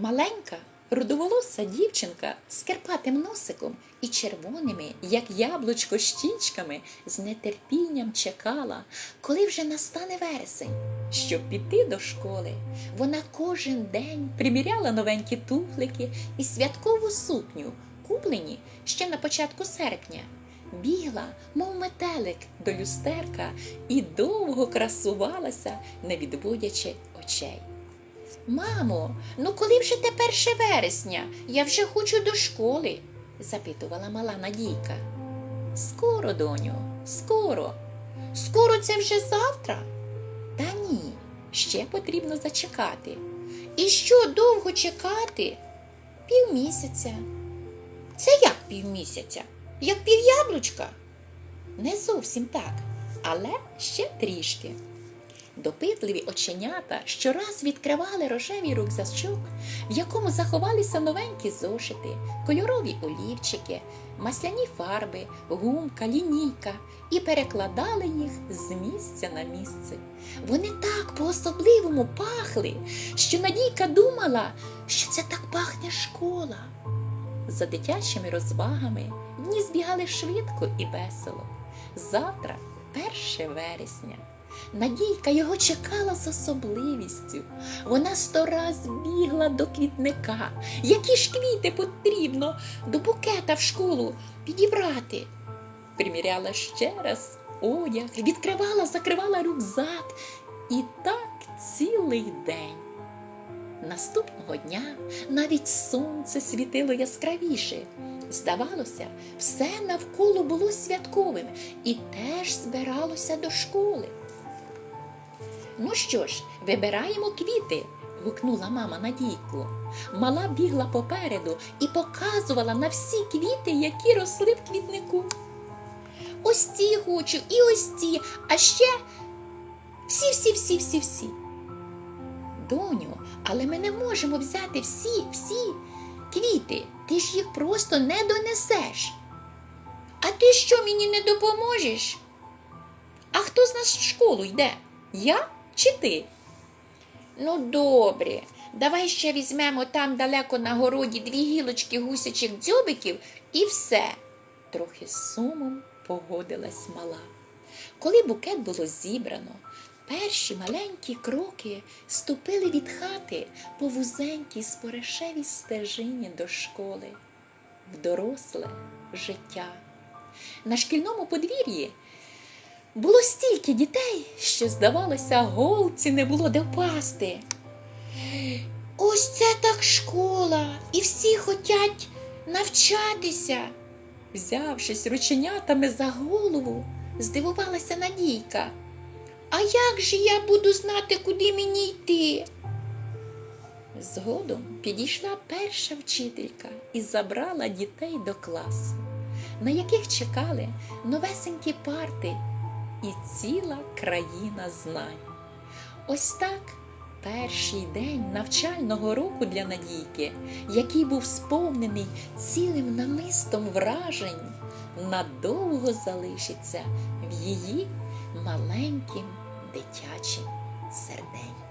Маленька, рудоволоса дівчинка з керпатим носиком і червоними, як яблучко, щічками, з нетерпінням чекала, коли вже настане вересень, щоб піти до школи. Вона кожен день приміряла новенькі туфлики і святкову сукню, куплені ще на початку серпня. Бігла, мов метелик, до люстерка і довго красувалася, не відводячи очей. Мамо, ну коли вже тепер 1 вересня? Я вже хочу до школи, запитувала мала Надійка. Скоро, доню, скоро. Скоро це вже завтра? Та ні, ще потрібно зачекати. І що довго чекати? Півмісяця. Це як півмісяця? Як півяблучка? Не зовсім так, але ще трішки. Допитливі оченята щораз відкривали рожевий рюкзачок, в якому заховалися новенькі зошити, кольорові олівчики, масляні фарби, гумка, лінійка і перекладали їх з місця на місце. Вони так по-особливому пахли, що Надійка думала, що це так пахне школа. За дитячими розвагами дні збігали швидко і весело. Завтра 1 вересня. Надійка його чекала з особливістю. Вона сто раз бігла до квітника. Які ж квіти потрібно до букета в школу підібрати? Приміряла ще раз одяг, відкривала, закривала рюкзак. І так цілий день. Наступного дня навіть сонце світило яскравіше. Здавалося, все навколо було святковим і теж збиралося до школи. Ну що ж, вибираємо квіти, гукнула мама Надійку. Мала бігла попереду і показувала на всі квіти, які росли в квітнику. Ось ці хочу, і ось ці, а ще всі, всі, всі, всі, всі. Доню, але ми не можемо взяти всі, всі квіти. Ти ж їх просто не донесеш. А ти що мені не допоможеш? А хто з нас в школу йде? Я чи ти? Ну, добре, давай ще візьмемо там далеко на городі дві гілочки гусячих дзьобиків і все. Трохи сумом погодилась мала. Коли букет було зібрано, перші маленькі кроки ступили від хати по вузенькій споришевій стежині до школи, в доросле життя. На шкільному подвір'ї було стільки дітей, що, здавалося, голці не було де впасти. Ось це так школа, і всі хотять навчатися. Взявшись рученятами за голову, здивувалася Надійка. А як же я буду знати, куди мені йти? Згодом підійшла перша вчителька і забрала дітей до класу, на яких чекали новесенькі парти і ціла країна знань. Ось так перший день навчального року для Надійки, який був сповнений цілим намистом вражень, надовго залишиться в її маленьким дитячим серденьку.